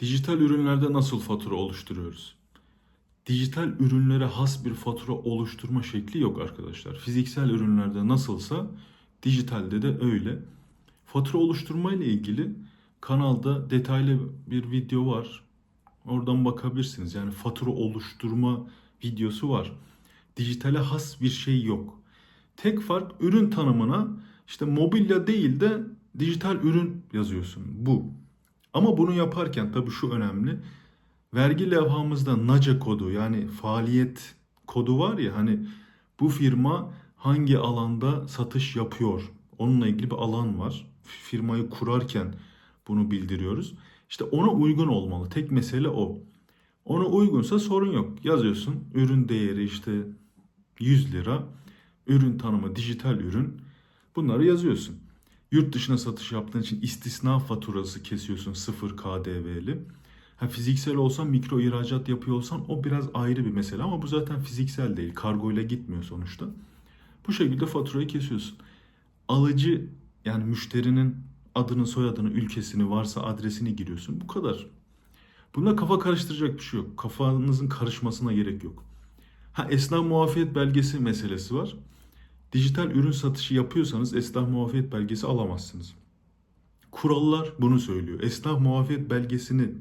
Dijital ürünlerde nasıl fatura oluşturuyoruz? Dijital ürünlere has bir fatura oluşturma şekli yok arkadaşlar. Fiziksel ürünlerde nasılsa dijitalde de öyle. Fatura oluşturma ile ilgili kanalda detaylı bir video var. Oradan bakabilirsiniz. Yani fatura oluşturma videosu var. Dijitale has bir şey yok. Tek fark ürün tanımına işte mobilya değil de dijital ürün yazıyorsun. Bu. Ama bunu yaparken tabii şu önemli. Vergi levhamızda NACE kodu yani faaliyet kodu var ya hani bu firma hangi alanda satış yapıyor? Onunla ilgili bir alan var. Firmayı kurarken bunu bildiriyoruz. İşte ona uygun olmalı. Tek mesele o. Ona uygunsa sorun yok. Yazıyorsun ürün değeri işte 100 lira. Ürün tanımı dijital ürün. Bunları yazıyorsun. Yurt dışına satış yaptığın için istisna faturası kesiyorsun sıfır KDV'li. Ha, fiziksel olsan mikro ihracat yapıyor olsan o biraz ayrı bir mesele ama bu zaten fiziksel değil. Kargo ile gitmiyor sonuçta. Bu şekilde faturayı kesiyorsun. Alıcı yani müşterinin adını, soyadını, ülkesini varsa adresini giriyorsun. Bu kadar. Bunda kafa karıştıracak bir şey yok. Kafanızın karışmasına gerek yok. Ha esnaf muafiyet belgesi meselesi var. Dijital ürün satışı yapıyorsanız esnaf muafiyet belgesi alamazsınız. Kurallar bunu söylüyor. Esnaf muafiyet belgesini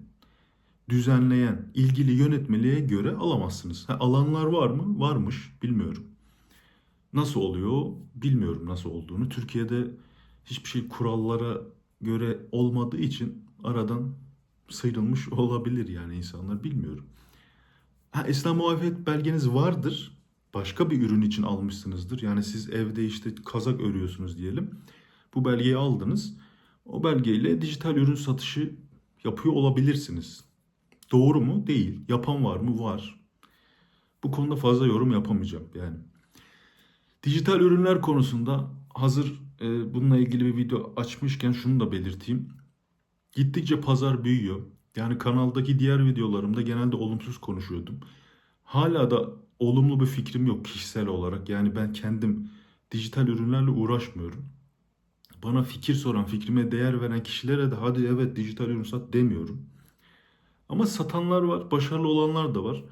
düzenleyen ilgili yönetmeliğe göre alamazsınız. Ha, alanlar var mı? Varmış. Bilmiyorum. Nasıl oluyor? Bilmiyorum nasıl olduğunu. Türkiye'de hiçbir şey kurallara göre olmadığı için aradan sıyrılmış olabilir yani insanlar bilmiyorum. Ha, esnaf muafiyet belgeniz vardır. Başka bir ürün için almışsınızdır. Yani siz evde işte kazak örüyorsunuz diyelim. Bu belgeyi aldınız. O belgeyle dijital ürün satışı yapıyor olabilirsiniz. Doğru mu? Değil. Yapan var mı? Var. Bu konuda fazla yorum yapamayacağım yani. Dijital ürünler konusunda hazır e, bununla ilgili bir video açmışken şunu da belirteyim. Gittikçe pazar büyüyor. Yani kanaldaki diğer videolarımda genelde olumsuz konuşuyordum. Hala da olumlu bir fikrim yok kişisel olarak. Yani ben kendim dijital ürünlerle uğraşmıyorum. Bana fikir soran, fikrime değer veren kişilere de hadi evet dijital ürün sat demiyorum. Ama satanlar var, başarılı olanlar da var.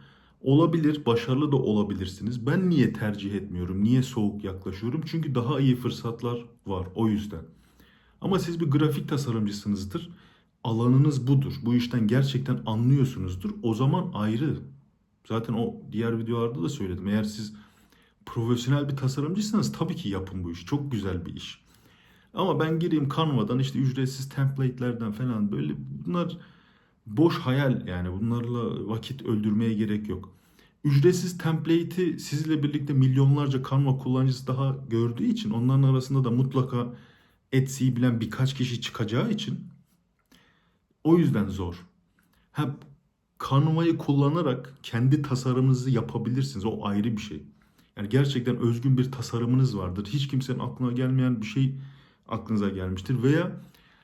Olabilir, başarılı da olabilirsiniz. Ben niye tercih etmiyorum? Niye soğuk yaklaşıyorum? Çünkü daha iyi fırsatlar var o yüzden. Ama siz bir grafik tasarımcısınızdır. Alanınız budur. Bu işten gerçekten anlıyorsunuzdur. O zaman ayrı. Zaten o diğer videolarda da söyledim. Eğer siz profesyonel bir tasarımcıysanız tabii ki yapın bu işi. Çok güzel bir iş. Ama ben gireyim Canva'dan işte ücretsiz template'lerden falan böyle bunlar boş hayal yani bunlarla vakit öldürmeye gerek yok. Ücretsiz template'i sizle birlikte milyonlarca Canva kullanıcısı daha gördüğü için onların arasında da mutlaka Etsy'yi bilen birkaç kişi çıkacağı için o yüzden zor. Ha, Canva'yı kullanarak kendi tasarımınızı yapabilirsiniz. O ayrı bir şey. Yani gerçekten özgün bir tasarımınız vardır. Hiç kimsenin aklına gelmeyen bir şey aklınıza gelmiştir. Veya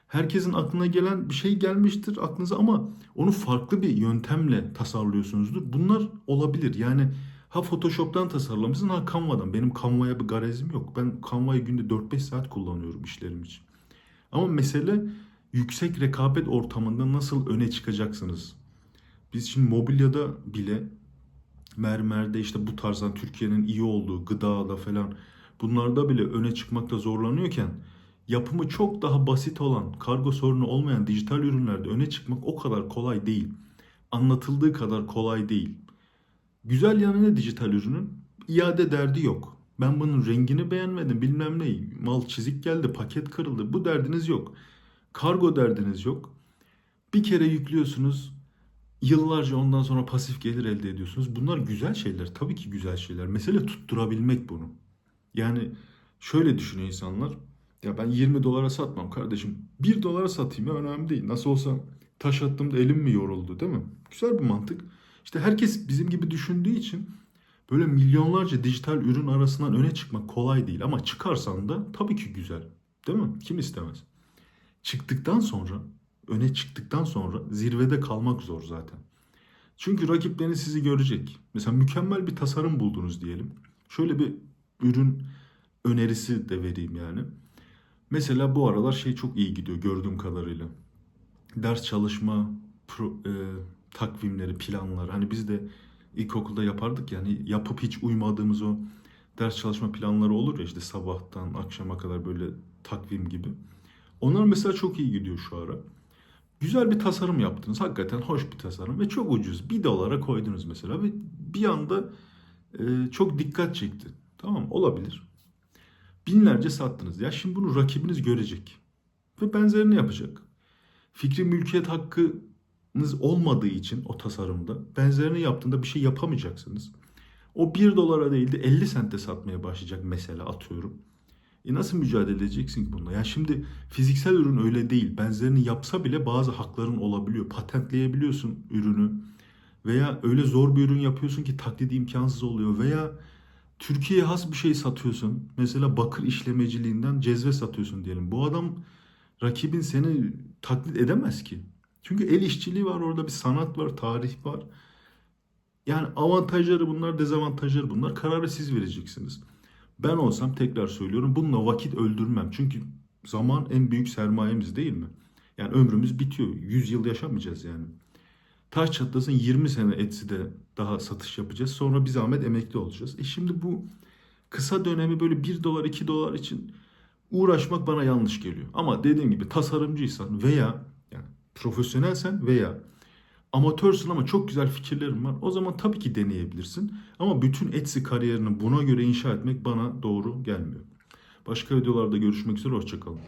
herkesin aklına gelen bir şey gelmiştir aklınıza ama onu farklı bir yöntemle tasarlıyorsunuzdur. Bunlar olabilir. Yani ha Photoshop'tan tasarlamışsın ha Canva'dan. Benim Canva'ya bir garezim yok. Ben Canva'yı günde 4-5 saat kullanıyorum işlerim için. Ama mesele yüksek rekabet ortamında nasıl öne çıkacaksınız? Biz şimdi mobilyada bile mermerde işte bu tarzdan Türkiye'nin iyi olduğu gıdada falan bunlarda bile öne çıkmakta zorlanıyorken yapımı çok daha basit olan, kargo sorunu olmayan dijital ürünlerde öne çıkmak o kadar kolay değil. Anlatıldığı kadar kolay değil. Güzel yanı ne dijital ürünün? İade derdi yok. Ben bunun rengini beğenmedim bilmem ne. Mal çizik geldi, paket kırıldı. Bu derdiniz yok. Kargo derdiniz yok. Bir kere yüklüyorsunuz. Yıllarca ondan sonra pasif gelir elde ediyorsunuz. Bunlar güzel şeyler. Tabii ki güzel şeyler. Mesele tutturabilmek bunu. Yani şöyle düşünüyor insanlar. Ya ben 20 dolara satmam kardeşim. 1 dolara satayım ya önemli değil. Nasıl olsa taş attığımda elim mi yoruldu değil mi? Güzel bir mantık. İşte herkes bizim gibi düşündüğü için böyle milyonlarca dijital ürün arasından öne çıkmak kolay değil. Ama çıkarsan da tabii ki güzel. Değil mi? Kim istemez? Çıktıktan sonra, öne çıktıktan sonra zirvede kalmak zor zaten. Çünkü rakipleriniz sizi görecek. Mesela mükemmel bir tasarım buldunuz diyelim. Şöyle bir ürün önerisi de vereyim yani. Mesela bu aralar şey çok iyi gidiyor gördüğüm kadarıyla. Ders çalışma pro- e, takvimleri, planlar. Hani biz de ilkokulda yapardık ya hani yapıp hiç uymadığımız o ders çalışma planları olur ya işte sabahtan akşama kadar böyle takvim gibi. Onlar mesela çok iyi gidiyor şu ara. Güzel bir tasarım yaptınız. Hakikaten hoş bir tasarım ve çok ucuz. Bir dolara koydunuz mesela ve bir anda e, çok dikkat çekti. Tamam olabilir. Binlerce sattınız. Ya şimdi bunu rakibiniz görecek. Ve benzerini yapacak. Fikri mülkiyet hakkınız olmadığı için o tasarımda benzerini yaptığında bir şey yapamayacaksınız. O 1 dolara değil de 50 sente satmaya başlayacak mesela atıyorum. E nasıl mücadele edeceksin ki bununla? Yani şimdi fiziksel ürün öyle değil. Benzerini yapsa bile bazı hakların olabiliyor. Patentleyebiliyorsun ürünü. Veya öyle zor bir ürün yapıyorsun ki taklidi imkansız oluyor. Veya Türkiye'ye has bir şey satıyorsun. Mesela bakır işlemeciliğinden cezve satıyorsun diyelim. Bu adam rakibin seni taklit edemez ki. Çünkü el işçiliği var orada bir sanat var, tarih var. Yani avantajları bunlar, dezavantajları bunlar. Kararı siz vereceksiniz. Ben olsam tekrar söylüyorum bununla vakit öldürmem. Çünkü zaman en büyük sermayemiz değil mi? Yani ömrümüz bitiyor. 100 yıl yaşamayacağız yani. Taş çatlasın 20 sene etsi de daha satış yapacağız. Sonra bir zahmet emekli olacağız. E şimdi bu kısa dönemi böyle 1 dolar 2 dolar için uğraşmak bana yanlış geliyor. Ama dediğim gibi tasarımcıysan veya yani profesyonelsen veya amatörsün ama çok güzel fikirlerin var. O zaman tabii ki deneyebilirsin. Ama bütün Etsy kariyerini buna göre inşa etmek bana doğru gelmiyor. Başka videolarda görüşmek üzere. Hoşçakalın.